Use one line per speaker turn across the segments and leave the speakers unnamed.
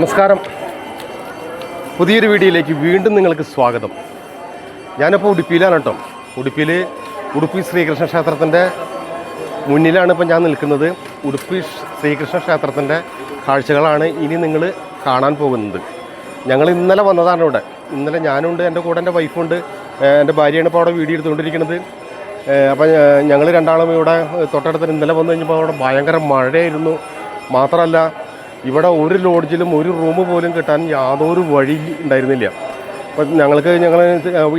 നമസ്കാരം. പുതിയൊരു വീഡിയോയിലേക്ക് വീണ്ടും നിങ്ങൾക്ക് സ്വാഗതം. ഞാനിപ്പോൾ ഉടുപ്പിയിലാണ് കേട്ടോ. ഉടുപ്പിയിൽ ഉടുപ്പി ശ്രീകൃഷ്ണ ക്ഷേത്രത്തിന്റെ മുന്നിലാണ് ഇപ്പോൾ ഞാൻ നിൽക്കുന്നത്. ഉടുപ്പി ശ്രീകൃഷ്ണ ക്ഷേത്രത്തിന്റെ കാഴ്ചകളാണ് ഇനി നിങ്ങൾ കാണാൻ പോകുന്നത്. ഞങ്ങൾ ഇന്നലെ വന്നതാണ് ഇവിടെ. ഇന്നലെ ഞാനുണ്ട് എന്റെ കൂടെ എന്റെ വൈഫുണ്ട് എന്റെ ഭാര്യയാണ് ഇപ്പോൾ അവിടെ വീഡിയോ എടുത്തുകൊണ്ടിരിക്കുന്നത്. അപ്പം ഞങ്ങൾ രണ്ടാളും ഇവിടെ തൊട്ടടുത്ത് ഇന്നലെ വന്നു കഴിഞ്ഞപ്പോൾ അവിടെ ഭയങ്കര മഴയായിരുന്നു. മാത്രമല്ല ഇവിടെ ഒരു ലോഡ്ജിലും ഒരു റൂം പോലും കിട്ടാൻ യാതൊരു വഴി ഉണ്ടായിരുന്നില്ല. അപ്പം ഞങ്ങൾക്ക് ഞങ്ങൾ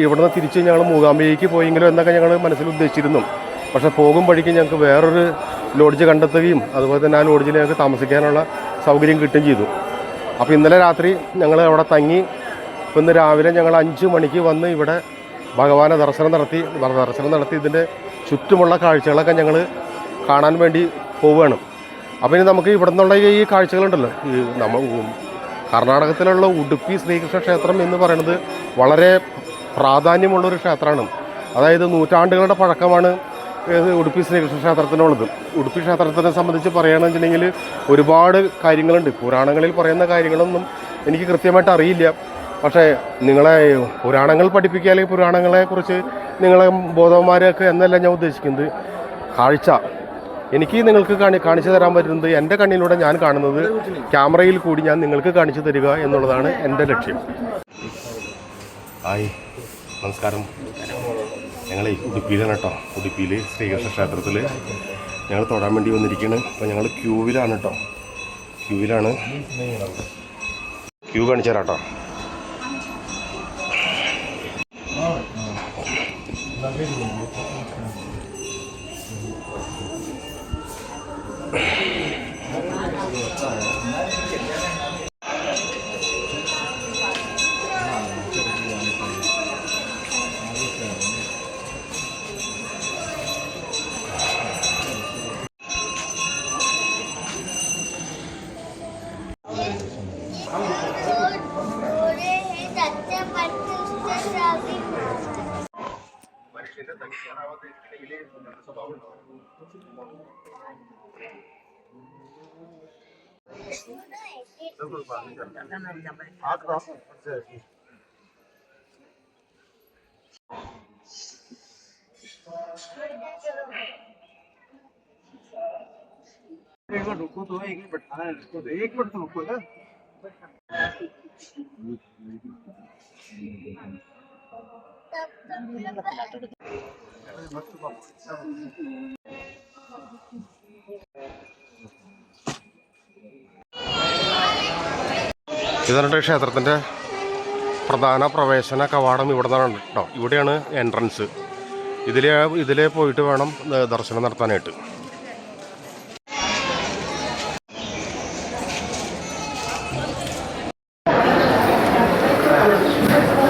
ഇവിടുന്ന് തിരിച്ച് ഞങ്ങൾ മൂകാംബികയ്ക്ക് പോയെങ്കിലും എന്നൊക്കെ ഞങ്ങൾ മനസ്സിൽ ഉദ്ദേശിച്ചിരുന്നു. പക്ഷേ പോകും വഴിക്ക് ഞങ്ങൾക്ക് വേറൊരു ലോഡ്ജ് കണ്ടെത്തുകയും അതുപോലെ തന്നെ ആ ലോഡ്ജിൽ ഞങ്ങൾക്ക് താമസിക്കാനുള്ള സൗകര്യം കിട്ടുകയും ചെയ്തു. അപ്പോൾ ഇന്നലെ രാത്രി ഞങ്ങൾ അവിടെ തങ്ങി ഇന്ന് രാവിലെ ഞങ്ങൾ അഞ്ച് മണിക്ക് വന്ന് ഇവിടെ ഭഗവാനെ ദർശനം നടത്തി ദർശനം നടത്തി ഇതിന്റെ ചുറ്റുമുള്ള കാഴ്ചകളൊക്കെ ഞങ്ങൾ കാണാൻ വേണ്ടി പോവുകയാണ്. അപ്പോൾ ഇനി നമുക്ക് ഇവിടെ നിന്നുള്ള ഈ കാഴ്ചകളുണ്ടല്ലോ. ഈ നമ്മൾ കർണാടകത്തിലുള്ള ഉടുപ്പി ശ്രീകൃഷ്ണ ക്ഷേത്രം എന്ന് പറയുന്നത് വളരെ പ്രാധാന്യമുള്ളൊരു ക്ഷേത്രമാണ്. അതായത് നൂറ്റാണ്ടുകളുടെ പഴക്കമാണ് ഉടുപ്പി ശ്രീകൃഷ്ണ ക്ഷേത്രത്തിനുള്ളത്. ഉടുപ്പി ക്ഷേത്രത്തിനെ സംബന്ധിച്ച് പറയുകയാണെന്ന് ഒരുപാട് കാര്യങ്ങളുണ്ട്. പുരാണങ്ങളിൽ പറയുന്ന കാര്യങ്ങളൊന്നും എനിക്ക് കൃത്യമായിട്ട് അറിയില്ല. പക്ഷേ നിങ്ങളെ പുരാണങ്ങൾ പഠിപ്പിക്കുക അല്ലെങ്കിൽ പുരാണങ്ങളെക്കുറിച്ച് നിങ്ങളെ ബോധവന്മാരൊക്കെ എന്നല്ല ഞാൻ ഉദ്ദേശിക്കുന്നത്. കാഴ്ച. എനിക്ക് നിങ്ങൾക്ക് കാണി കാണിച്ചു തരാൻ പറ്റുന്നത് എന്റെ കണ്ണിലൂടെ ഞാൻ കാണുന്നത് ക്യാമറയിൽ കൂടി ഞാൻ നിങ്ങൾക്ക് കാണിച്ചു തരിക എന്നുള്ളതാണ് എന്റെ ലക്ഷ്യം. ഹായ് നമസ്കാരം. ഞങ്ങൾ ഉടുപ്പിയിലാണ് കേട്ടോ. ഉടുപ്പിയിൽ ശ്രീകൃഷ്ണ ക്ഷേത്രത്തിൽ ഞങ്ങൾ തൊടാൻ വേണ്ടി വന്നിരിക്കുകയാണ് അപ്പോൾ ഞങ്ങൾ ക്യൂവിലാണ് കേട്ടോ. ക്യൂവിലാണ്. ക്യൂ കാണിച്ചു തരാം കേട്ടോ.
एक मिनट रुको तो एक मिनट बैठाना है रुको तो एक मिनट तो रुको ना
ഇതാണ് ക്ഷേത്രത്തിന്റെ പ്രധാന പ്രവേശന കവാടം ഇവിടെ നിന്നാണ് കേട്ടോ. ഇവിടെയാണ് എൻട്രൻസ് ഇതിലെ ഇതിലേ പോയിട്ട് വേണം ദർശനം നടത്താനായിട്ട്.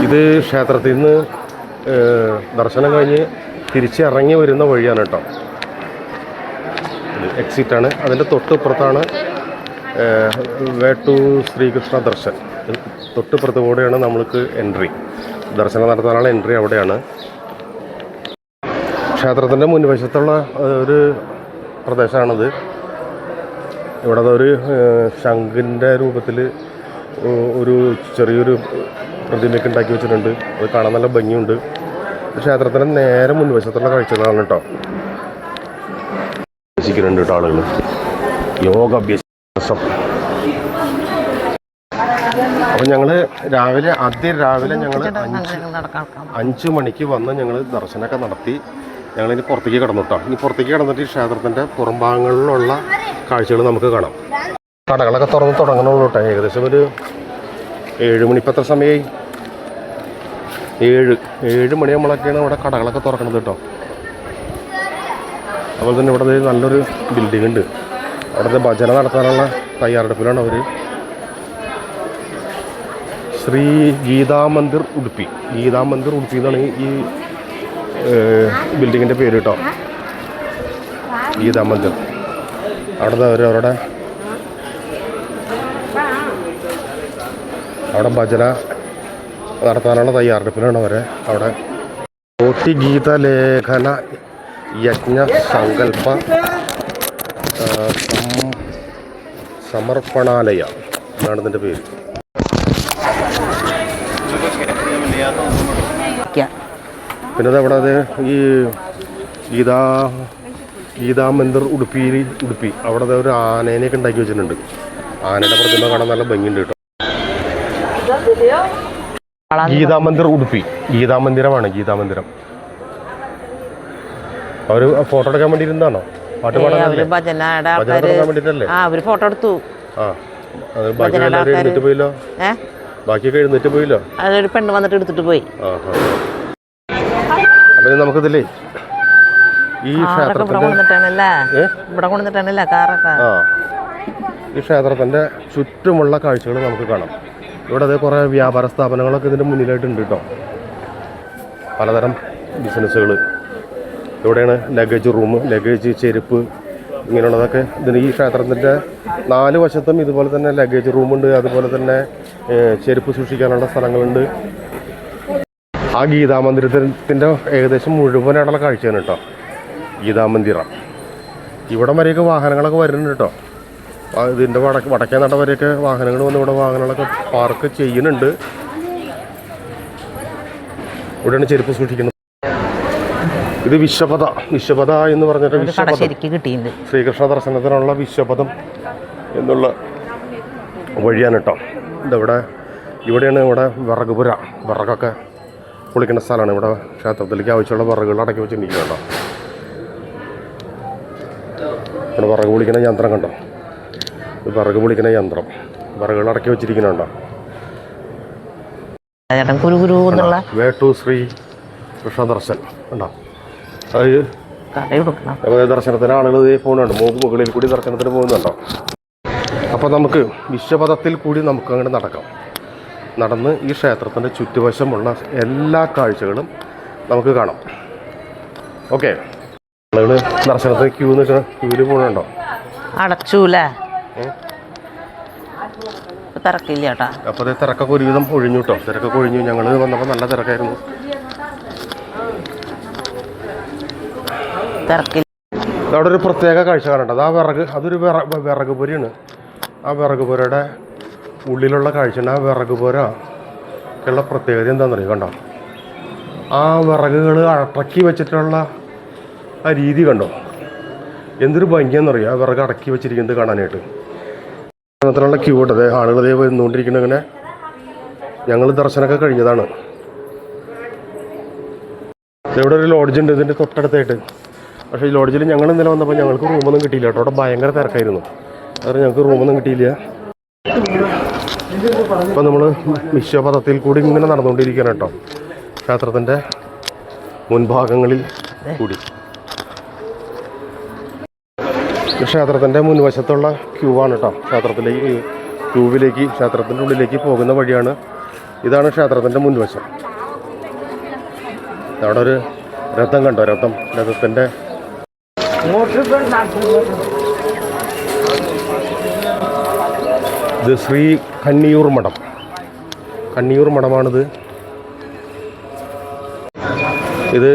ഇത് ക്ഷേത്രത്തിൽ നിന്ന് ദർശനം കഴിഞ്ഞ് തിരിച്ചിറങ്ങി വരുന്ന വഴിയാണ് കേട്ടോ. എക്സിറ്റാണ് അതിന്റെ തൊട്ടിപ്പുറത്താണ് വേ ടു ശ്രീകൃഷ്ണ ദർശൻ. തൊട്ടിപ്പുറത്ത് കൂടെയാണ് നമ്മൾക്ക് എൻട്രി. ദർശനം നടത്താനുള്ള എൻട്രി അവിടെയാണ്. ക്ഷേത്രത്തിന്റെ മുൻവശത്തുള്ള ഒരു പ്രദേശമാണിത്. ഇവിടെ ഒരു ശംഖിന്റെ രൂപത്തിൽ ഒരു ചെറിയൊരു പ്രതിമയൊക്കെ ഉണ്ടാക്കി വെച്ചിട്ടുണ്ട്. അത് കാണാൻ നല്ല ഭംഗിയുണ്ട്. ക്ഷേത്രത്തിന്റെ നേരെ മുൻവശത്തുള്ള കാഴ്ചകളാണ് കേട്ടോ. അഭ്യസിക്കുന്നുണ്ട് കേട്ടോ ആളുകൾ യോഗ അഭ്യാസം അപ്പം ഞങ്ങൾ രാവിലെ ആദ്യ രാവിലെ ഞങ്ങൾ അഞ്ച് അഞ്ച് മണിക്ക് വന്ന് ഞങ്ങൾ ദർശനമൊക്കെ നടത്തി. ഞങ്ങളിനി പുറത്തേക്ക് കടന്നു കേട്ടോ ഇനി പുറത്തേക്ക് കടന്നിട്ട് ഈ ക്ഷേത്രത്തിന്റെ പുറംഭാഗങ്ങളിലുള്ള കാഴ്ചകൾ നമുക്ക് കാണാം. കടകളൊക്കെ തുറന്ന് തുടങ്ങണുള്ളൂ കേട്ടോ ഏകദേശം ഒരു ഏഴ് മണിപ്പത്ര സമയമായി ഏഴ്. ഏഴ് മണിയാകുമ്പോഴൊക്കെയാണ് ഇവിടെ കടകളൊക്കെ തുറക്കുന്നത് കേട്ടോ അതുപോലെ തന്നെ ഇവിടെ നല്ലൊരു ബിൽഡിംഗ് ഉണ്ട്. അവിടുത്തെ ഭജന നടത്താനുള്ള തയ്യാറെടുപ്പിലാണ് അവർ ശ്രീ ഗീതാ മന്ദിർ ഉടുപ്പി ഗീതാ മന്ദിർ ഉടുപ്പി എന്നാണ് ഈ ബിൽഡിങ്ങിന്റെ പേര് കേട്ടോ. ഗീതാ മന്ദിർ അവിടുത്തെ അവർ അവരുടെ അവിടെ ഭജന നടത്താനുള്ള തയ്യാറെടുപ്പിലാണ് അവരെ അവിടെ. കോട്ടി ഗീത യജ്ഞ സങ്കല്പ ആ, സം- സമർപ്പണാലയ. എന്നാണ് ഇതിന്റെ പേര്. പിന്നെ അവിടെ അത് ഈ ഗീതാ ഗീതാ മന്ദിർ ഉടുപ്പിയിൽ ഉടുപ്പി. അവിടെ ഒരു ആനേനെയൊക്കെ ഉണ്ടാക്കി വെച്ചിട്ടുണ്ട്. ആനയുടെ പ്രതിമ കാണാൻ നല്ല ഭംഗിയുണ്ട് കേട്ടോ. ഗീതാ മന്ദിർ ഉടുപ്പി. ഗീതാ മന്ദിരമാണ് ഗീതാ മന്ദിരം. അവർ ഫോട്ടോ എടുക്കാൻ വേണ്ടി ഇരുന്നാണോ പാട്ട് അവർ
ഭജനയുടെ
ഭജന
ആൾക്കാര് ആ അവർ ഫോട്ടോ എടുത്തു.
ആ അത് ബാക്കി എല്ലാവരും എഴുന്നേറ്റ് പോയില്ലോ?
ഏ?
ബാക്കിയൊക്കെ എഴുന്നേറ്റ് പോയില്ലോ?
അതൊരു പെണ്ണ് വന്നിട്ട് എടുത്തിട്ട് പോയി.
അപ്പം നമുക്കിതില്ലേ ഈ ഈ ക്ഷേത്രത്തിന്റെ ചുറ്റുമുള്ള കാഴ്ചകൾ നമുക്ക് കാണാം. ഇവിടെ അതേ കുറേ വ്യാപാര സ്ഥാപനങ്ങളൊക്കെ ഇതിന്റെ മുന്നിലായിട്ടുണ്ട് കേട്ടോ. പലതരം ബിസിനസ്സുകൾ ഇവിടെയാണ് ലഗേജ് റൂം ലഗേജ് ചെരുപ്പ് ഇങ്ങനെയുള്ളതൊക്കെ. ഇതിന് ഈ ക്ഷേത്രത്തിന്റെ നാല് വശത്തും ഇതുപോലെ തന്നെ ലഗേജ് റൂമുണ്ട് അതുപോലെ തന്നെ ചെരുപ്പ് സൂക്ഷിക്കാനുള്ള സ്ഥലങ്ങളുണ്ട്. ആ ഗീതാ മന്ദിരത്തിന്റെ ഏകദേശം മുഴുവനായിട്ടുള്ള കാഴ്ചയാണ് കേട്ടോ. ഗീതാ മന്ദിരം ഇവിടം വരെയൊക്കെ വാഹനങ്ങളൊക്കെ വരുന്നുണ്ട് കേട്ടോ. ഇതിന്റെ വടക്ക് വടക്കേ നട വരെയൊക്കെ വാഹനങ്ങൾ വന്ന് ഇവിടെ വാഹനങ്ങളൊക്കെ പാർക്ക് ചെയ്യുന്നുണ്ട്. ഇവിടെയാണ് ചെരുപ്പ് സൂക്ഷിക്കുന്നത്. ഇത് വിശ്വപഥ വിശ്വപഥ എന്ന് പറഞ്ഞിട്ട് വിശ്വപഥം ശ്രീകൃഷ്ണ ദർശനത്തിനുള്ള വിശ്വപഥം എന്നുള്ള വഴിയാണ് കേട്ടോ. ഇതവിടെ ഇവിടെയാണ് ഇവിടെ വിറകുപുര. വിറകൊക്കെ പൊളിക്കുന്ന സ്ഥലമാണ്. ഇവിടെ ക്ഷേത്രത്തിലേക്ക് ആവശ്യമുള്ള വിറകുകൾ അടക്കി വെച്ചിരിക്കുന്നത് കേട്ടോ. ഇവിടെ വിറക് പൊളിക്കുന്ന യന്ത്രം കണ്ടോ? വിറക് പൊളിക്കുന്ന യന്ത്രം. വിറകുകൾ അടക്കി വെച്ചിരിക്കുന്നുണ്ടോ വേട്ടു ശ്രീ കൃഷ്ണദർശൻ ഉണ്ടോ അത്
കട കൊടുക്കണം
അപ്പോൾ ദർശനത്തിന് ആളുകൾ ഇതേ പോകുന്നുണ്ട്. മൂക്ക് മുകളിൽ കൂടി ദർശനത്തിന് പോകുന്നുണ്ടോ അപ്പോൾ നമുക്ക് വിശ്വപഥത്തിൽ കൂടി നമുക്ക് അങ്ങോട്ട് നടക്കാം. നടന്ന് ഈ ക്ഷേത്രത്തിന്റെ ചുറ്റുവശമുള്ള എല്ലാ കാഴ്ചകളും നമുക്ക് കാണാം. ഓക്കെ. ആളുകൾ ദർശനത്തിന് ക്യൂ നിൽക്കണം ക്യൂവിൽ പോകുന്നുണ്ടോ
അടച്ചൂലേ? തിരക്കില്ല ചേട്ടാ
അപ്പോൾ തിരക്കൊക്കെ ഒരുവിധം ഒഴിഞ്ഞു കേട്ടോ. തിരക്കൊക്കെ ഒഴിഞ്ഞു. ഞങ്ങൾ വന്നപ്പോൾ നല്ല തിരക്കായിരുന്നു.
തിരക്കില്ല
അവിടെ ഒരു പ്രത്യേക കാഴ്ച കാണേണ്ടത് ആ വിറക് അതൊരു വിറ വിറക് പുരയാണ്. ആ വിറക് പുരയുടെ ഉള്ളിലുള്ള കാഴ്ചയാണ് ആ വിറക് പുര ഉള്ള പ്രത്യേകത എന്താണെന്നറിയോ? കണ്ടോ? ആ വിറകുകൾ അടക്കി വെച്ചിട്ടുള്ള ആ രീതി കണ്ടോ? എന്തൊരു ഭംഗിയാണെന്നറിയോ? ആ വിറക് അടക്കി വെച്ചിരിക്കുന്നത് കാണാനായിട്ട്. ദർശനത്തിനുള്ള ക്യൂ ഇട്ടത് ആളുകൾ ഇതേ വന്നുകൊണ്ടിരിക്കുന്ന അങ്ങനെ ഞങ്ങൾ ദർശനമൊക്കെ കഴിഞ്ഞതാണ്. ഇവിടെ ഒരു ലോഡ്ജ് ഉണ്ട്. ഇതിന്റെ തൊട്ടടുത്തായിട്ട്. പക്ഷേ ഈ ലോഡ്ജിൽ ഞങ്ങൾ ഇന്നലെ വന്നപ്പോൾ ഞങ്ങൾക്ക് റൂമൊന്നും കിട്ടിയില്ല കേട്ടോ. അവിടെ ഭയങ്കര തിരക്കായിരുന്നു. കാരണം ഞങ്ങൾക്ക് റൂമൊന്നും കിട്ടിയില്ല. ഇപ്പം നമ്മൾ വിശ്വപഥത്തിൽ കൂടി ഇങ്ങനെ നടന്നുകൊണ്ടിരിക്കുകയാണ് കേട്ടോ. ക്ഷേത്രത്തിന്റെ മുൻഭാഗങ്ങളിൽ കൂടി. ക്ഷേത്രത്തിന്റെ മുൻവശത്തുള്ള ക്യൂ ആണ് കേട്ടോ. ക്ഷേത്രത്തിലേക്ക് ക്യൂവിലേക്ക് ക്ഷേത്രത്തിന്റെ ഉള്ളിലേക്ക് പോകുന്ന വഴിയാണ്. ഇതാണ് ക്ഷേത്രത്തിന്റെ മുൻവശം. അവിടെ ഒരു രഥം കണ്ടോ? രഥം രഥത്തിന്റെ ഇത് ശ്രീ കന്നിയൂർ മഠം. കന്നിയൂർ മഠമാണിത്. ഇത്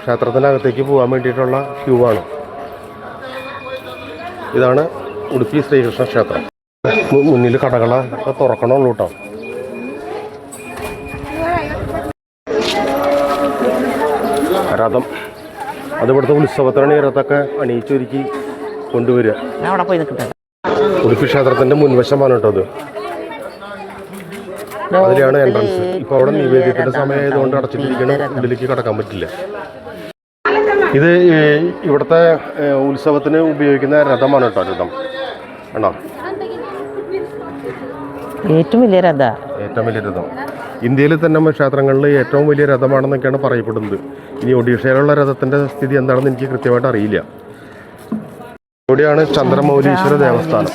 ക്ഷേത്രത്തിനകത്തേക്ക് പോകാൻ വേണ്ടിയിട്ടുള്ള ക്യൂ ആണ് ഇതാണ് ഉടുപ്പി ശ്രീകൃഷ്ണ ക്ഷേത്രം. മുന്നിൽ കടകളൊക്കെ തുറക്കണുള്ളൂ കേട്ടോ രഥം. അത് ഇവിടുത്തെ രഥമൊക്കെ അണിയിച്ചൊരുക്കി കൊണ്ടുവരിക. ഉടുപ്പി ക്ഷേത്രത്തിന്റെ മുൻവശമാണ് കേട്ടോ അത്. അതിലാണ് എൻട്രൻസ് ഇപ്പൊ അവിടെ നിവേദിക്കേണ്ട സമയമായതുകൊണ്ട് അടച്ചിട്ടിരിക്കണം. ഉള്ളിലേക്ക് കടക്കാൻ പറ്റില്ല. ഇത് ഇവിടുത്തെ ഉത്സവത്തിന് ഉപയോഗിക്കുന്ന രഥമാണ് കേട്ടോ രഥം. ആണോ?
ഏറ്റവും വലിയ രഥ.
ഏറ്റവും വലിയ രഥം. ഇന്ത്യയിൽ തന്നെ ക്ഷേത്രങ്ങളിൽ ഏറ്റവും വലിയ രഥമാണെന്നൊക്കെയാണ് പറയപ്പെടുന്നത്. ഇനി ഒഡീഷയിലുള്ള രഥത്തിന്റെ സ്ഥിതി എന്താണെന്ന് എനിക്ക് കൃത്യമായിട്ട് അറിയില്ല. ഇവിടെയാണ് ചന്ദ്രമൗലീശ്വര ദേവസ്ഥാനം.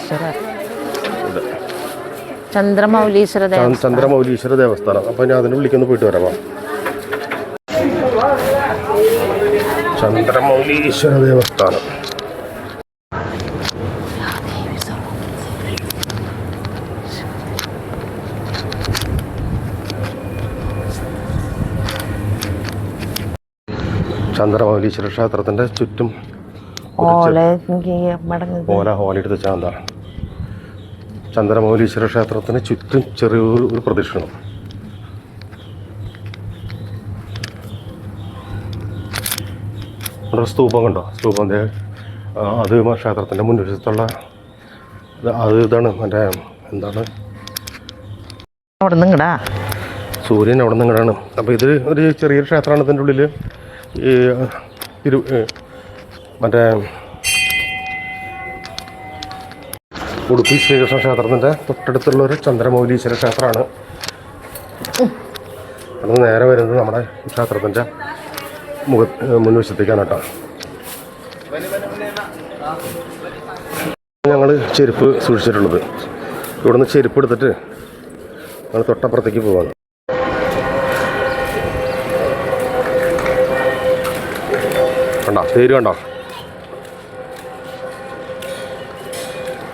ചന്ദ്രമൗലീശ്വര
ചന്ദ്രമൗലീശ്വര ദേവസ്ഥാനം. അപ്പൊ ഞാൻ അതിന് വിളിക്കുന്നു പോയിട്ട് വരാം ചന്ദ്രമൗലീശ്വര ദേവസ്ഥാനം. ചന്ദ്രമൗലീശ്വര ക്ഷേത്രത്തിന്റെ ചുറ്റും
ഓല
ഹോലെടുത്ത് ചാന്ത ചന്ദ്രമൗലീശ്വര ക്ഷേത്രത്തിന് ചുറ്റും ചെറിയൊരു ഒരു പ്രദക്ഷിണം. ഇവിടെ ഒരു സ്തൂപം കണ്ടോ? സ്തൂപം അത് ക്ഷേത്രത്തിന്റെ മുൻവശത്തുള്ള അത് ഇതാണ് മറ്റേ എന്താണ്? സൂര്യൻ അവിടെ നിന്ന് ഇങ്ങടാണ്. അപ്പോൾ ഇത് ഒരു ചെറിയൊരു ക്ഷേത്രമാണ് ഇതിന്റെ ഉള്ളിൽ ഏ, മറ്റേ ഉടുപ്പി ശ്രീകൃഷ്ണ ക്ഷേത്രത്തിന്റെ തൊട്ടടുത്തുള്ള ഒരു ചന്ദ്രമൗലീശ്വര ക്ഷേത്രമാണ് അത് നേരെ വരുന്നത് നമ്മുടെ ക്ഷേത്രത്തിന്റെ മുഖ മുൻവശത്തേക്കാണ് കേട്ടോ. ഞങ്ങൾ ചെരുപ്പ് സൂക്ഷിച്ചിട്ടുള്ളത്. ഇവിടുന്ന് ചെരുപ്പ് എടുത്തിട്ട് ഞങ്ങൾ തൊട്ടപ്പുറത്തേക്ക് പോവാണ്. പേര് കണ്ടോ?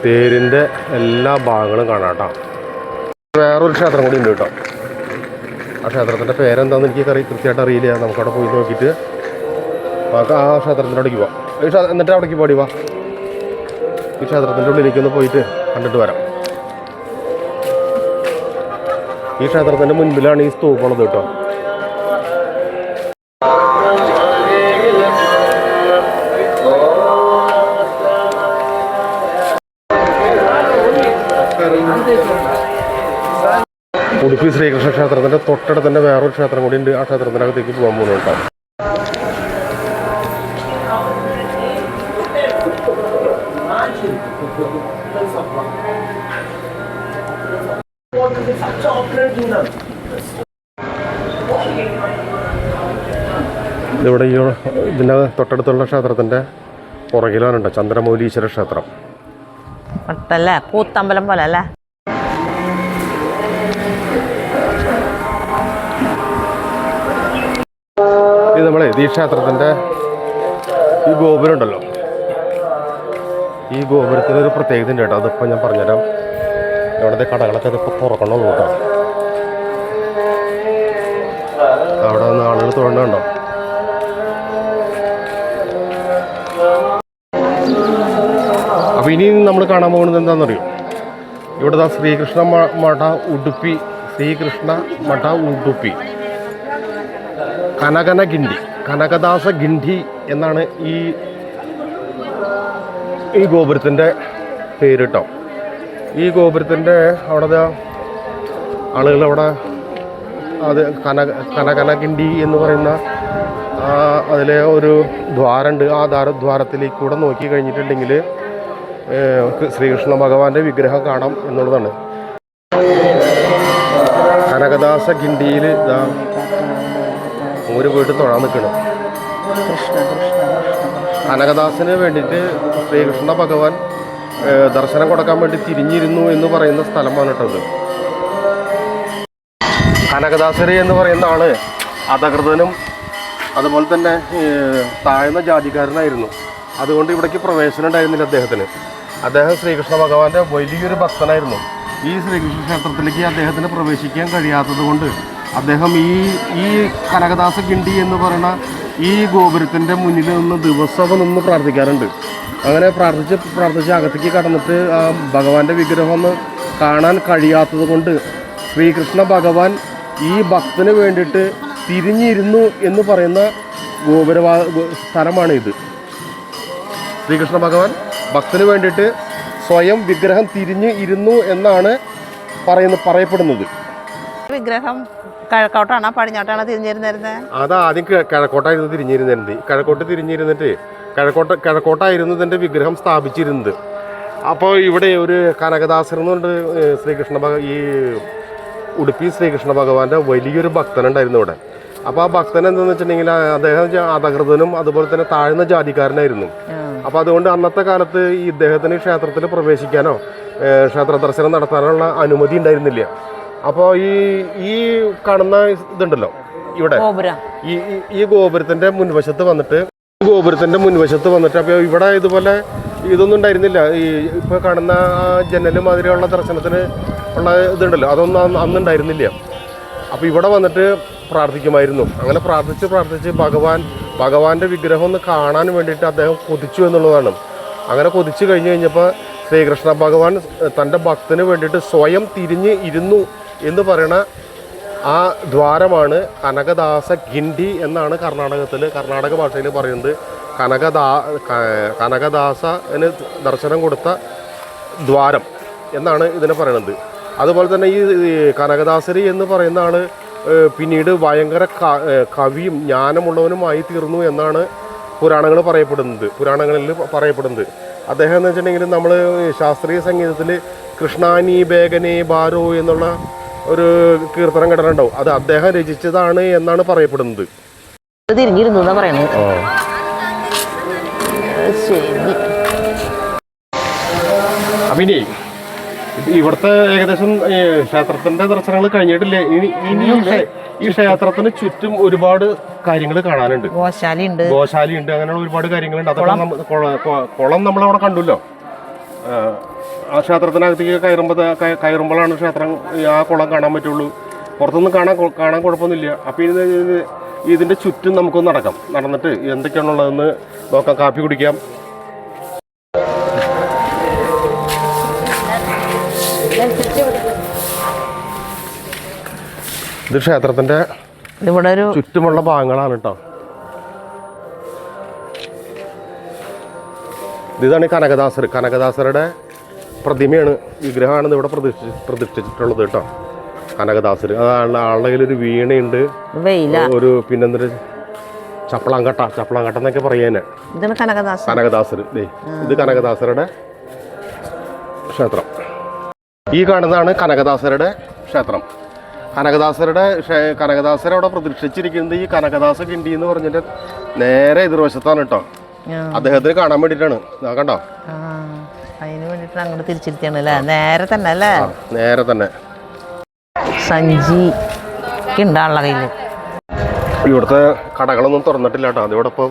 പേരിന്റെ എല്ലാ ഭാഗങ്ങളും കാണാം കേട്ടോ. വേറൊരു ക്ഷേത്രം കൂടി ഉണ്ട് കേട്ടോ. ആ ക്ഷേത്രത്തിന്റെ പേരെന്താണെന്ന് എനിക്ക് കൃത്യമായിട്ട് അറിയില്ല. നമുക്കവിടെ പോയി നോക്കിയിട്ട് നമുക്ക് ആ ക്ഷേത്രത്തിന്റെ അവിടേക്ക് പോവാം എന്നിട്ട് അവിടേക്ക് പോടി വാ. ഈ ക്ഷേത്രത്തിന്റെ ഉള്ളിലേക്ക് പോയിട്ട് കണ്ടിട്ട് വരാം. ഈ ക്ഷേത്രത്തിന്റെ മുൻപിലാണ് ഈ സ്തൂപ്പുള്ളത് കേട്ടോ. ശ്രീകൃഷ്ണ ക്ഷേത്രത്തിന്റെ തൊട്ടടുത്ത് തന്നെ വേറൊരു ക്ഷേത്രം കൂടി ഉണ്ട് ആ ക്ഷേത്രത്തിനകത്തേക്ക് പോകാൻ പോകുന്നു ഇവിടെ ഈ ഇതിന്റെ തൊട്ടടുത്തുള്ള ക്ഷേത്രത്തിന്റെ പുറകിലാണ് കേട്ടോ ചന്ദ്രമൗലീശ്വര ക്ഷേത്രം.
കൂത്തമ്പലം പോലെ അല്ലേ?
ഇത് നമ്മളെ ഈ ക്ഷേത്രത്തിന്റെ ഈ ഗോപുരം ഉണ്ടല്ലോ ഈ ഗോപുരത്തിന് ഒരു പ്രത്യേകത ഉണ്ട് കേട്ടോ. അതിപ്പോൾ ഞാൻ പറഞ്ഞുതരാം. ഇവിടുത്തെ കടകളൊക്കെ ഇതിപ്പോൾ തുറക്കണം കേട്ടോ. അവിടെ നിന്ന് ആളുകൾ തുറന്നുണ്ടോ അപ്പോൾ ഇനി നമ്മൾ കാണാൻ പോകുന്നത് എന്താണെന്നറിയോ? ഇവിടെ ദാ ശ്രീകൃഷ്ണ മഠ ഉടുപ്പി ശ്രീകൃഷ്ണ മഠ ഉടുപ്പി. കനകന ഗിണ്ടി കനകദാസ ഗിണ്ടി എന്നാണ് ഈ ഈ ഗോപുരത്തിന്റെ പേര് കേട്ടോ. ഈ ഗോപുരത്തിന്റെ അവിടെ ആളുകൾ അവിടെ അത് കന കനകന ഗിണ്ടി എന്ന് പറയുന്ന അതിലെ ഒരു ദ്വാരമുണ്ട് ആ ദ്വാരദ്വാരത്തിലേക്ക് കൂടെ നോക്കി കഴിഞ്ഞിട്ടുണ്ടെങ്കിൽ ശ്രീകൃഷ്ണ ഭഗവാന്റെ വിഗ്രഹം കാണാം എന്നുള്ളതാണ്. കനകദാസ ഗിണ്ടിയിൽ ഇതാ ഒരു വീട്ടിൽ തൊഴാൻ നിൽക്കണം കനകദാസിന് വേണ്ടിയിട്ട് ശ്രീകൃഷ്ണ ഭഗവാൻ ദർശനം കൊടുക്കാൻ വേണ്ടി തിരിഞ്ഞിരുന്നു എന്ന് പറയുന്ന സ്ഥലമാണ് കേട്ടത് അനകദാസരി എന്ന് പറയുന്ന ആൾ അധകൃതനും അതുപോലെ തന്നെ താഴ്ന്ന ജാതിക്കാരനായിരുന്നു. അതുകൊണ്ട് ഇവിടേക്ക് പ്രവേശനം ഉണ്ടായിരുന്നില്ല അദ്ദേഹത്തിന്. അദ്ദേഹം ശ്രീകൃഷ്ണ ഭഗവാന്റെ വലിയൊരു ഭക്തനായിരുന്നു. ഈ ശ്രീകൃഷ്ണ ക്ഷേത്രത്തിലേക്ക് അദ്ദേഹത്തിന് പ്രവേശിക്കാൻ കഴിയാത്തത് കൊണ്ട് അദ്ദേഹം ഈ ഈ കനകദാസ കിണ്ടി എന്ന് പറയുന്ന ഈ ഗോപുരത്തിന്റെ മുന്നിൽ നിന്ന് ദിവസവും നിന്ന് പ്രാർത്ഥിക്കാറുണ്ട്. അങ്ങനെ പ്രാർത്ഥിച്ച് പ്രാർത്ഥിച്ച് അകത്തേക്ക് കടന്നിട്ട് ആ ഭഗവാന്റെ വിഗ്രഹം ഒന്ന് കാണാൻ കഴിയാത്തത് കൊണ്ട് ശ്രീകൃഷ്ണ ഭഗവാൻ ഈ ഭക്തന് വേണ്ടിയിട്ട് തിരിഞ്ഞിരുന്നു എന്ന് പറയുന്ന ഗോപുരവാ സ്ഥലമാണ് ഇത്. ശ്രീകൃഷ്ണ ഭഗവാൻ ഭക്തന് വേണ്ടിയിട്ട് സ്വയം വിഗ്രഹം തിരിഞ്ഞ് ഇരുന്നു എന്നാണ് പറയുന്ന പറയപ്പെടുന്നത്.
വിഗ്രഹം കിഴക്കോട്ടാണോ പടിഞ്ഞോട്ടാണോ തിരിഞ്ഞിരുന്നിരുന്നത്
അത് ആദ്യം കിഴ- കിഴക്കോട്ടായിരുന്നു തിരിഞ്ഞിരുന്നത്. കിഴക്കോട്ട് തിരിഞ്ഞിരുന്നിട്ട് കിഴക്കോട്ട് കിഴക്കോട്ടായിരുന്നു തന്റെ വിഗ്രഹം സ്ഥാപിച്ചിരുന്നത്. അപ്പോൾ ഇവിടെ ഒരു കനകദാസർ എന്നുണ്ട് ശ്രീകൃഷ്ണ ഭഗ ഈ ഉടുപ്പി ശ്രീകൃഷ്ണ ഭഗവാന്റെ വലിയൊരു ഭക്തനുണ്ടായിരുന്നു ഇവിടെ അപ്പോൾ ആ ഭക്തൻ എന്താണെന്ന് വെച്ചിട്ടുണ്ടെങ്കിൽ അദ്ദേഹം അധകൃതനും അതുപോലെ തന്നെ താഴ്ന്ന ജാതിക്കാരനായിരുന്നു. അപ്പോൾ അതുകൊണ്ട് അന്നത്തെ കാലത്ത് ഈ ഇദ്ദേഹത്തിന് ക്ഷേത്രത്തിൽ പ്രവേശിക്കാനോ ക്ഷേത്ര ദർശനം നടത്താനുള്ള അനുമതി ഉണ്ടായിരുന്നില്ല. അപ്പോൾ ഈ ഈ കാണുന്ന ഇതുണ്ടല്ലോ ഇവിടെ. ഈ ഈ- ഗോപുരത്തിന്റെ മുൻവശത്ത് വന്നിട്ട് ഈ ഗോപുരത്തിന്റെ മുൻവശത്ത് വന്നിട്ട് അപ്പോൾ ഇവിടെ ഇതുപോലെ ഇതൊന്നും ഉണ്ടായിരുന്നില്ല. ഈ ഇപ്പൊ കാണുന്ന ജനലും മാതിരിയുള്ള ദർശനത്തിന് ഉള്ള ഇതുണ്ടല്ലോ അതൊന്നും അന്ന് ഉണ്ടായിരുന്നില്ല. അപ്പോൾ ഇവിടെ വന്നിട്ട് പ്രാർത്ഥിക്കുമായിരുന്നു. അങ്ങനെ പ്രാർത്ഥിച്ച് പ്രാർത്ഥിച്ച് ഭഗവാൻ ഭഗവാന്റെ വിഗ്രഹം ഒന്ന് കാണാൻ വേണ്ടിയിട്ട് അദ്ദേഹം കൊതിച്ചു എന്നുള്ളതാണ്. അങ്ങനെ കൊതിച്ചു കഴിഞ്ഞ് കഴിഞ്ഞപ്പോൾ ശ്രീകൃഷ്ണ ഭഗവാൻ തന്റെ ഭക്തന് വേണ്ടിയിട്ട് സ്വയം തിരിഞ്ഞ് ഇരുന്നു. എന്ന് പറയണ ആ ദ്വാരമാണ് കനകദാസ ഗിണ്ടി എന്നാണ് കർണാടകത്തിൽ കർണാടക ഭാഷയിൽ പറയുന്നത്. കനകദാ കനകദാസന് ദർശനം കൊടുത്ത ദ്വാരം എന്നാണ് ഇതിനെ പറയുന്നത് അതുപോലെ തന്നെ ഈ കനകദാസരി എന്ന് പറയുന്ന ആൾ പിന്നീട് ഭയങ്കര കവിയും ജ്ഞാനമുള്ളവനുമായി തീർന്നു എന്നാണ് പുരാണങ്ങൾ പറയപ്പെടുന്നത് പുരാണങ്ങളിൽ പറയപ്പെടുന്നത്. അദ്ദേഹം എന്ന് വെച്ചിട്ടുണ്ടെങ്കിൽ നമ്മൾ ശാസ്ത്രീയ സംഗീതത്തിൽ കൃഷ്ണാനി ബേഗനെ ബാരോ എന്നുള്ള ഒരു കീർത്തനം കിടന്നുണ്ടാവും അത് അദ്ദേഹം രചിച്ചതാണ് എന്നാണ് പറയപ്പെടുന്നത്.
തിരിഞ്ഞിരുന്നു എന്നാ
അപ്പിനി ഇവിടുത്തെ ഏകദേശം ക്ഷേത്രത്തിന്റെ ദർശനങ്ങൾ കഴിഞ്ഞിട്ടില്ലേ? ഇനി ഇനിയും ഈ ഈ ക്ഷേത്രത്തിന് ചുറ്റും ഒരുപാട് കാര്യങ്ങൾ കാണാനുണ്ട്.
ഗോശാലയുണ്ട്.
ഗോശാലയുണ്ട് അങ്ങനെയുള്ള ഒരുപാട് കാര്യങ്ങളുണ്ട്. അതൊക്കെ കുള- കുളം നമ്മളവിടെ കണ്ടുല്ലോ. ആ, ക്ഷേത്രത്തിനകത്തേക്ക് കയറുമ്പോൾ കയറുമ്പോഴാണ് ക്ഷേത്രം ആ കുളം കാണാൻ പറ്റുള്ളൂ. പുറത്തുനിന്ന് കാണാൻ കാണാൻ കുഴപ്പമൊന്നുമില്ല. അപ്പോൾ ഇത് ഇത് ഇതിന്റെ ചുറ്റും നമുക്കൊന്ന് നടക്കാം. നടന്നിട്ട് എന്തൊക്കെയാണുള്ളതെന്ന് നോക്കാം. കാപ്പി കുടിക്കാം. ഇത് ക്ഷേത്രത്തിന്റെ
ഇവിടെ ഒരു
ചുറ്റുമുള്ള ഭാഗങ്ങളാണ് കേട്ടോ ഇതാണ് കനകദാസർ. കനകദാസരുടെ പ്രതിമയാണ്. വിഗ്രഹമാണ് ഇവിടെ പ്രതിഷ്ഠി പ്രതിഷ്ഠിച്ചിട്ടുള്ളത് കേട്ടോ. കനകദാസർ അതാണ് ആളുടെ കയ്യിൽ ഒരു വീണയുണ്ട് ഒരു പിന്നെന്തൊരു ചപ്പളാങ്കട്ട. ചപ്പളാങ്കട്ട എന്നൊക്കെ പറയാനെ. കനകദാസർ ഇത് കനകദാസരുടെ ക്ഷേത്രം. ഈ കാണുന്നതാണ് കനകദാസരുടെ ക്ഷേത്രം. കനകദാസരുടെ കനകദാസരവിടെ കനകദാസരെ അവിടെ പ്രതിഷ്ഠിച്ചിരിക്കുന്നത് ഈ കനകദാസ കിണ്ടി എന്ന് പറഞ്ഞിട്ട് നേരെ എതിർവശത്താണ് കേട്ടോ. അദ്ദേഹത്തിന് കാണാൻ വേണ്ടിട്ടാണ്. കണ്ടോ?
അതിന് വേണ്ടിട്ട് അങ്ങോട്ട് അല്ലേ? നേരെ തന്നെ അല്ലേ?
നേരെ തന്നെ.
സഞ്ചി
ഇവിടുത്തെ കടകളൊന്നും തുറന്നിട്ടില്ല കേട്ടോ. അതിവിടെ ഇപ്പോൾ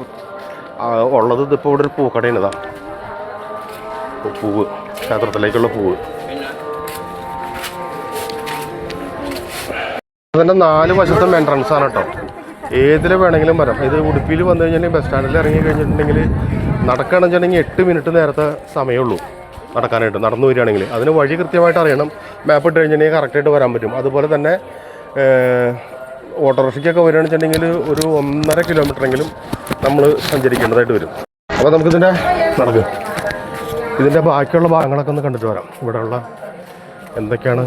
ഉള്ളത് ഇതിപ്പോൾ ഇവിടെ ഒരു പൂക്കടയാണ് ഇതാ. പൂവ് ക്ഷേത്രത്തിലേക്കുള്ള പൂവ്. അതിന്റെ നാല് വശത്തും എൻട്രൻസ് ആണ് കേട്ടോ. ഏതിൽ വേണമെങ്കിലും വരാം. ഇത് ഉടുപ്പിയിൽ വന്നു കഴിഞ്ഞാൽ ബസ് സ്റ്റാൻഡിൽ ഇറങ്ങി കഴിഞ്ഞിട്ടുണ്ടെങ്കിൽ നടക്കുകയാണെന്ന് വെച്ചിട്ടുണ്ടെങ്കിൽ എട്ട് മിനിറ്റ് നേരത്തെ സമയമുള്ളൂ നടക്കാനായിട്ട് നടന്നു വരികയാണെങ്കിൽ അതിന് വഴി കൃത്യമായിട്ട് അറിയണം. മാപ്പ് ഇട്ട് കഴിഞ്ഞിട്ടുണ്ടെങ്കിൽ കറക്റ്റായിട്ട് വരാൻ പറ്റും. അതുപോലെ തന്നെ ഓട്ടോറിക്ഷയ്ക്കൊക്കെ വരികയാണെന്ന് വെച്ചിട്ടുണ്ടെങ്കിൽ ഒരു ഒന്നര കിലോമീറ്ററെങ്കിലും നമ്മൾ സഞ്ചരിക്കേണ്ടതായിട്ട് വരും. അപ്പോൾ നമുക്കിതിന്റെ നടക്കുക ഇതിന്റെ ബാക്കിയുള്ള ഭാഗങ്ങളൊക്കെ ഒന്ന് കണ്ടിട്ട് വരാം. ഇവിടെയുള്ള എന്തൊക്കെയാണ്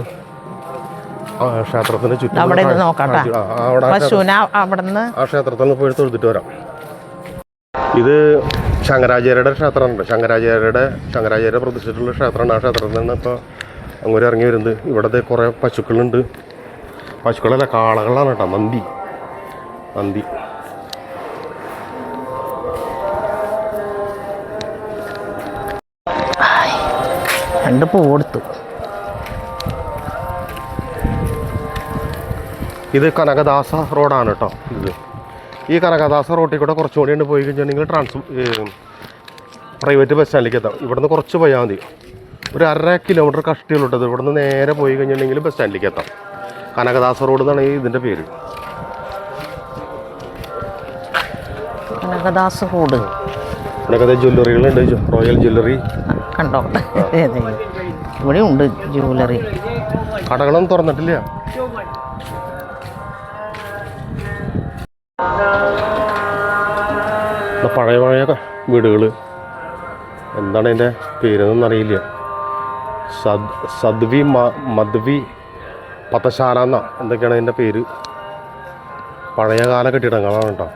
ക്ഷേത്രത്തിന് ചുറ്റും
അവിടെ നിന്ന് നോക്കട്ടെ പശുവിനെ അവിടെ നിന്ന്
ആ ക്ഷേത്രത്തിൽ നിന്ന് പോയി തൊഴുതിട്ട് വരാം. ഇത് ശങ്കരാചാര്യയുടെ ക്ഷേത്രമുണ്ട്. ശങ്കരാചാര്യരുടെ ശങ്കരാചാര്യ പ്രതിഷ്ഠിച്ചിട്ടുള്ള ക്ഷേത്രമാണ് ആ ക്ഷേത്രത്തിൽ നിന്ന് ഇപ്പോൾ അങ്ങോട്ട് ഇറങ്ങി വരുന്നത്. ഇവിടുത്തെ കുറേ പശുക്കളുണ്ട്. പശുക്കളല്ല കാളകളാണ് കേട്ടോ. നന്ദി നന്ദി
രണ്ട് പൂ കൊടുത്തു
ഇത് കനകദാസ റോഡാണ് കേട്ടോ ഇത്. ഈ കനകദാസ റോട്ടിൽ കൂടെ കുറച്ചുകൂടി ഉണ്ട് പോയി കഴിഞ്ഞിട്ടുണ്ടെങ്കിൽ ട്രാൻസ് പ്രൈവറ്റ് ബസ് സ്റ്റാൻഡിലേക്ക് എത്താം. ഇവിടുന്ന് കുറച്ച് പോയാൽ മതി. ഒരു അര കിലോമീറ്റർ കഷ്ടിയുള്ളത് ഇവിടുന്ന് നേരെ പോയി കഴിഞ്ഞിട്ടുണ്ടെങ്കിൽ ബസ് സ്റ്റാൻഡിലേക്ക് എത്താം. കനകദാസ റോഡ് എന്നാണ് ഈ ഇതിന്റെ പേര്.
കനകദാസ് റോഡ്.
ഇവിടെ ജ്വല്ലറികളുണ്ട്. Royal jewellery.
കണ്ടോ? ഇവിടെ ഉണ്ട് ജ്വല്ലറി.
കടകളൊന്നും തുറന്നിട്ടില്ല. വീടുകൾ എന്താണ് അതിന്റെ പേരെന്നൊന്നും അറിയില്ല. സദ് സദ്വി മദ്വി പത്തശാല എന്ന എന്തൊക്കെയാണ് അതിന്റെ പേര്? പഴയകാല കെട്ടിടങ്ങളാണ് കേട്ടോ.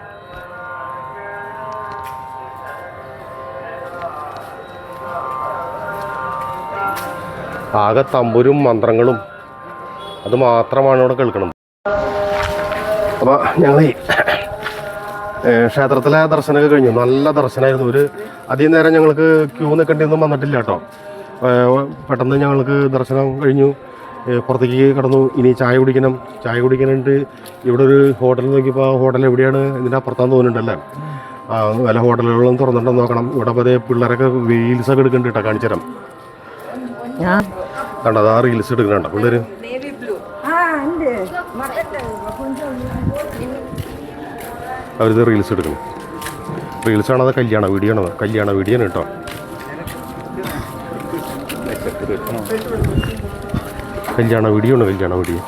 ആകെ തമ്പുരും മന്ത്രങ്ങളും അത് മാത്രമാണ് ഇവിടെ കേൾക്കുന്നത് അപ്പോൾ ഞങ്ങൾ ക്ഷേത്രത്തിലെ ദർശനമൊക്കെ കഴിഞ്ഞു. നല്ല ദർശനമായിരുന്നു. ഒരു അധികം നേരം ഞങ്ങൾക്ക് ക്യൂ നിൽക്കേണ്ടിയൊന്നും വന്നിട്ടില്ല കേട്ടോ. പെട്ടെന്ന് ഞങ്ങൾക്ക് ദർശനം കഴിഞ്ഞു. പുറത്തേക്ക് കടന്നു. ഇനി ചായ കുടിക്കണം. ചായ കുടിക്കാനായിട്ട് ഇവിടെ ഒരു ഹോട്ടൽ നോക്കിയപ്പോൾ ആ ഹോട്ടൽ എവിടെയാണ് ഇതിന്റെ അപ്പുറത്താന്ന് തോന്നുന്നുണ്ടല്ലേ? വല്ല ഹോട്ടലുകളും തുറന്നിട്ടുണ്ടോ നോക്കണം. ഇവിടെ അതേ പിള്ളേരൊക്കെ റീൽസൊക്കെ എടുക്കുന്നുണ്ട് കേട്ടോ. കാണിച്ചു തരാം
ഞാൻ
ആ റീൽസ് എടുക്കുന്നുണ്ടോ പിള്ളേർ അവരിത് റീൽസ് എടുക്കണം റീൽസ് ആണോ അതോ കല്യാണ? വീഡിയോ ആണോ? കല്യാണ വീഡിയോ ആണ് കേട്ടോ. കല്യാണ വീഡിയോ ആണ് കല്യാണ വീഡിയോ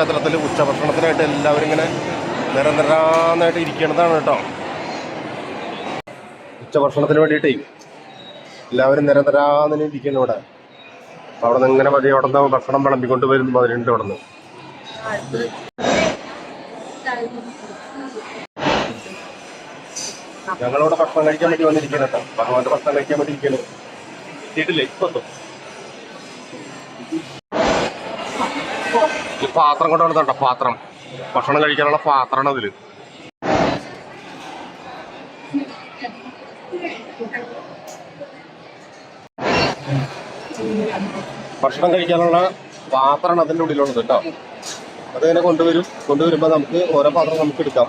ക്ഷേത്രത്തിൽ ഉച്ചഭക്ഷണത്തിനായിട്ട് എല്ലാവരും ഇങ്ങനെ നിരന്തരാന്നായിട്ട് ഇരിക്കണതാണ് കേട്ടോ. ഉച്ചഭക്ഷണത്തിന് വേണ്ടിയിട്ടേ എല്ലാവരും നിരന്തരാന്നിന് ഇരിക്കണം ഇവിടെ. അപ്പം അവിടെ നിന്ന് ഇങ്ങനെ മതി അവിടെ നിന്ന് ഭക്ഷണം വിളമ്പിക്കൊണ്ട് വരുന്നു അതിലുണ്ട് അവിടെ നിന്ന് ഞങ്ങളിവിടെ ഭക്ഷണം കഴിക്കാൻ വേണ്ടി വന്നിരിക്കണം കേട്ടോ. ഭഗവാന്റെ ഭക്ഷണം കഴിക്കാൻ വേണ്ടി ഇരിക്കണം. ഇപ്പൊ എത്തും. ഈ പാത്രം കൊണ്ട് വന്നതുണ്ടോ പാത്രം. ഭക്ഷണം കഴിക്കാനുള്ള പാത്രമാണ് അതിൽ. ഭക്ഷണം കഴിക്കാനുള്ള പാത്രമാണ് അതിന്റെ ഉള്ളിലുള്ളത് കേട്ടോ. അത് ഇങ്ങനെ കൊണ്ടുവരും. കൊണ്ടുവരുമ്പോൾ നമുക്ക് ഓരോ പാത്രം നമുക്ക് എടുക്കാം.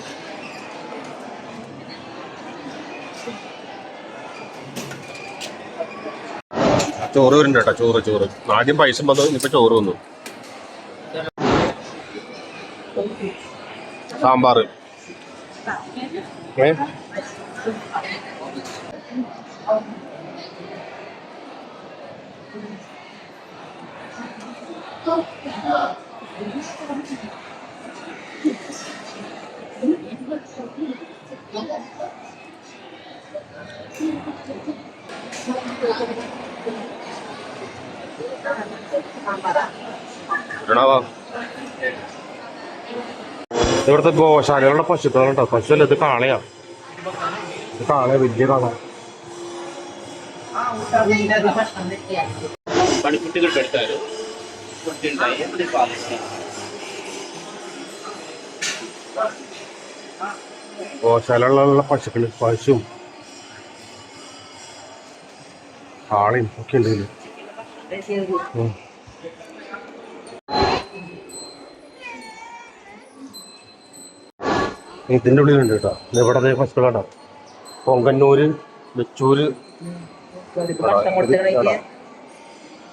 ചോറ് വരുന്നുണ്ട് കേട്ടോ ചോറ് ചോറ്. ആദ്യം പൈസ വന്നു ഇപ്പൊ ചോറ് വന്നു. സാമ്പാറ് ഏ? ഇടണാവാ ഇവിടുത്തെ ഗോശാലകളുടെ പശുക്കളുണ്ടോ? പശുവല്ല ഇത് കാളയാ. ഇത് കാളയ വലിയ കാള.
പണിക്കുട്ടികളുടെ അടുത്താരോ കുട്ടിയുണ്ടായി
ഗോശാലകളിലുള്ള പശുക്കൾ പശുവും കാളയും ഒക്കെ ഉണ്ട് ഇതിന്റെ ഉള്ളിലുണ്ട് കേട്ടോ. ഇവിടെ ഫസ്റ്റ് പശുക്കളാട്ടോ പൊങ്കന്നൂര് വെച്ചൂര്.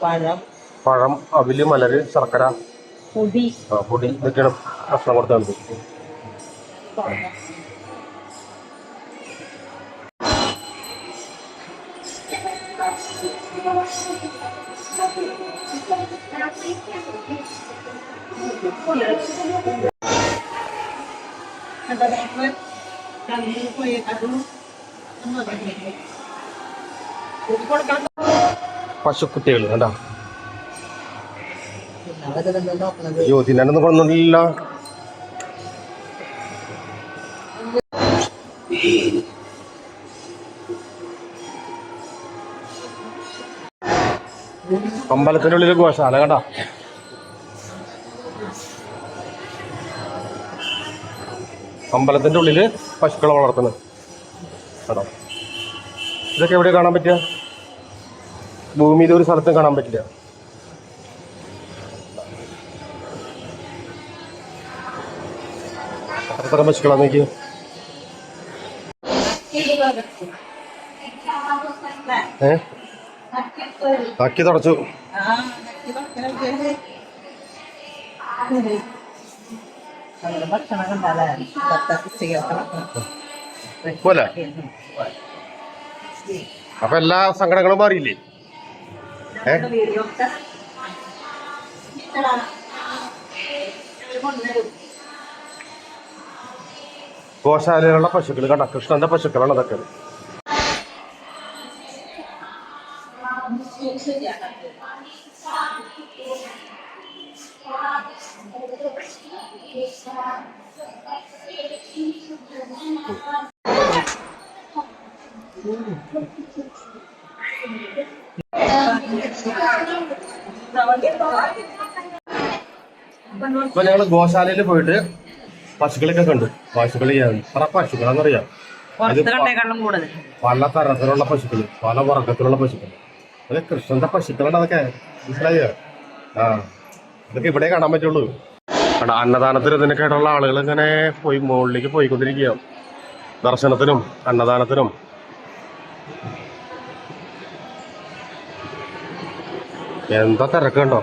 പഴം.
അവിൽ മലര് ശർക്കര.
പൊടി.
ആ, പൊടി. ഇതൊക്കെയാണ് ഭക്ഷണം കൊടുത്തത് പശുക്കുട്ടികൾ കണ്ടാ? അയ്യോ തിന്നാനൊന്നും കൊണ്ടൊന്നുമില്ല അമ്പലത്തിനുള്ളിൽ ഗോശാല കണ്ടാ? അമ്പലത്തിന്റെ ഉള്ളിൽ പശുക്കളെ വളർത്തുന്നത്. കേട്ടോ ഇതൊക്കെ എവിടെ കാണാൻ പറ്റുക? ഭൂമിയിൽ ഒരു സ്ഥലത്തും കാണാൻ പറ്റില്ല. അത്ര പശുക്കളാന്ന് നോക്കി ഏ? അക്കി തുടച്ചു.
നമ്മുടെ ഭക്ഷണം കണ്ടാലേ
പോലെ. അപ്പൊ എല്ലാ സങ്കടങ്ങളും മാറിയില്ലേ? ഏ? ഗോശാലയിലുള്ള പശുക്കൾ കണ്ട? കൃഷ്ണന്റെ പശുക്കളാണ് അതൊക്കെ. ഇപ്പൊ ഞങ്ങൾ ഗോശാലയിൽ പോയിട്ട് പശുക്കളൊക്കെ കണ്ടു. പശുക്കൾ എത്ര പശുക്കളാന്നറിയാം? പല തരത്തിലുള്ള പശുക്കൾ പല വർഗത്തിലുള്ള പശുക്കൾ അത് കൃഷ്ണന്റെ പശുക്കളാണ് അതൊക്കെ. മനസ്സിലായോ? ആ അതൊക്കെ ഇവിടെ കാണാൻ പറ്റുള്ളൂ. അവിടെ അന്നദാനത്തിന് ഇതിനൊക്കെ ആയിട്ടുള്ള ആളുകൾ ഇങ്ങനെ പോയി മുകളിലേക്ക് പോയിക്കൊണ്ടിരിക്കുക ദർശനത്തിനും അന്നദാനത്തിനും. എന്താ തിരക്കുണ്ടോ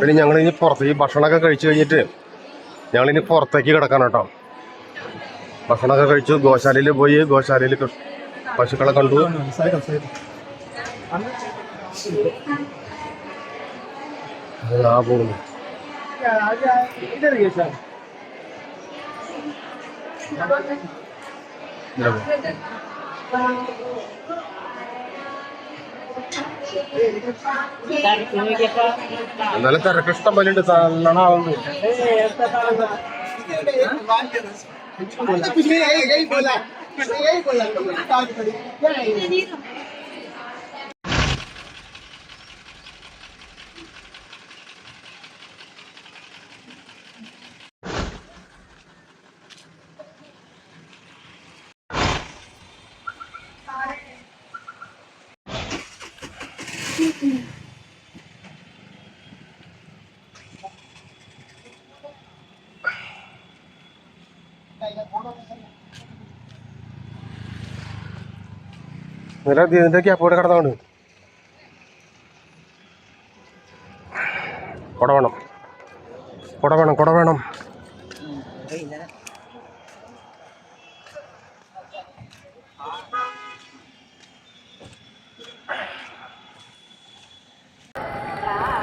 പിന്നെ ഞങ്ങൾ ഇനി പുറത്തേക്ക് ഭക്ഷണമൊക്കെ കഴിച്ചു കഴിഞ്ഞിട്ട് ഞങ്ങൾ ഇനി പുറത്തേക്ക് കിടക്കണം കേട്ടോ ഭക്ഷണമൊക്കെ കഴിച്ചു ഗോശാലയിൽ പോയി ഗോശാലയിൽ പശുക്കളെ കണ്ടു. ആ പോകുന്നു
इधर ये सर
ഇതിലെ പോ. എന്നാലും തിരക്ക് ഇഷ്ടം പോലെ ഉണ്ട് നല്ലോണം ആവുന്നു
कुछ नहीं यही यही बोला यही बोला
ഇന്നലെ ഇതിന്റെ ഗ്യാപ്പോടെ കിടന്നുകൊണ്ട് കുട വേണം കുട വേണം കുട വേണം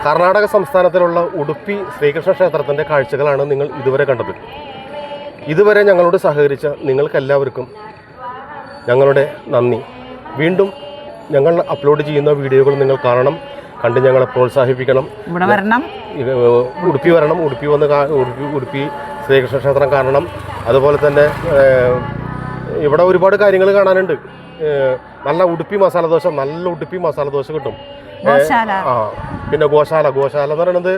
കർണാടക സംസ്ഥാനത്തിലുള്ള ഉടുപ്പി ശ്രീകൃഷ്ണ ക്ഷേത്രത്തിന്റെ കാഴ്ചകളാണ് നിങ്ങൾ ഇതുവരെ കണ്ടത്. ഇതുവരെ ഞങ്ങളോട് സഹകരിച്ച നിങ്ങൾക്കെല്ലാവർക്കും ഞങ്ങളുടെ നന്ദി. വീണ്ടും ഞങ്ങൾ അപ്ലോഡ് ചെയ്യുന്ന വീഡിയോകൾ നിങ്ങൾ കാണണം കണ്ട് ഞങ്ങളെ പ്രോത്സാഹിപ്പിക്കണം.
ഇവിടെ വരണം.
ഉടുപ്പി വരണം. ഉടുപ്പി വന്ന് ഉടുപ്പി ഉടുപ്പി ശ്രീകൃഷ്ണ ക്ഷേത്രം കാണണം. അതുപോലെ തന്നെ ഇവിടെ ഒരുപാട് കാര്യങ്ങൾ കാണാനുണ്ട്. നല്ല ഉടുപ്പി മസാല ദോശ നല്ല ഉടുപ്പി മസാല ദോശ കിട്ടും. പിന്നെ ഗോശാല ഗോശാല എന്ന് പറയുന്നത്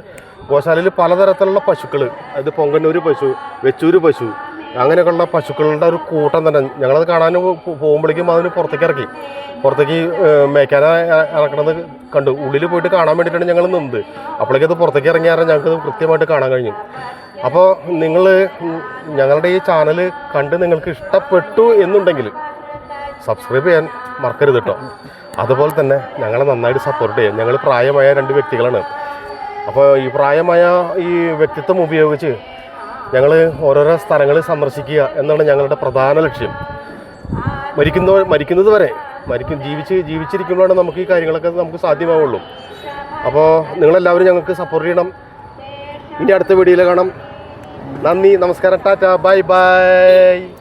ഗോശാലയിൽ പലതരത്തിലുള്ള പശുക്കൾ അത് പൊങ്കന്നൂർ പശു വെച്ചൂര് പശു അങ്ങനെയൊക്കെയുള്ള പശുക്കളുടെ ഒരു കൂട്ടം തന്നെ. ഞങ്ങളത് കാണാൻ പോകുമ്പോഴേക്കും അതിന് പുറത്തേക്ക് ഇറക്കി. പുറത്തേക്ക് മേക്കാന ഇറക്കണത് കണ്ടു. ഉള്ളിൽ പോയിട്ട് കാണാൻ വേണ്ടിയിട്ടാണ് ഞങ്ങൾ നിന്നത്. അപ്പോഴേക്കും അത് പുറത്തേക്ക് ഇറങ്ങിയാൽ ഞങ്ങൾക്ക് കൃത്യമായിട്ട് കാണാൻ കഴിഞ്ഞു. അപ്പോൾ നിങ്ങൾ ഞങ്ങളുടെ ഈ ചാനൽ കണ്ട് നിങ്ങൾക്ക് ഇഷ്ടപ്പെട്ടു എന്നുണ്ടെങ്കിൽ സബ്സ്ക്രൈബ് ചെയ്യാൻ മറക്കരുത് കേട്ടോ. അതുപോലെ തന്നെ ഞങ്ങളെ നന്നായിട്ട് സപ്പോർട്ട് ചെയ്യാം. ഞങ്ങൾ പ്രായമായ രണ്ട് വ്യക്തികളാണ്. അപ്പോൾ ഈ പ്രായമായ ഈ വ്യക്തിത്വം ഉപയോഗിച്ച് ഞങ്ങൾ ഓരോരോ സ്ഥലങ്ങൾ സന്ദർശിക്കുക എന്നാണ് ഞങ്ങളുടെ പ്രധാന ലക്ഷ്യം. മരിക്കുന്ന മരിക്കുന്നത് വരെ മരിക്കും ജീവിച്ച് ജീവിച്ചിരിക്കുമ്പോഴാണ് നമുക്ക് ഈ കാര്യങ്ങളൊക്കെ നമുക്ക് സാധ്യമാവുള്ളൂ. അപ്പോൾ നിങ്ങളെല്ലാവരും ഞങ്ങൾക്ക് സപ്പോർട്ട് ചെയ്യണം. ഇനി അടുത്ത വീഡിയോയിൽ കാണാം. നന്ദി നമസ്കാരം ടാറ്റ ബൈ ബൈ.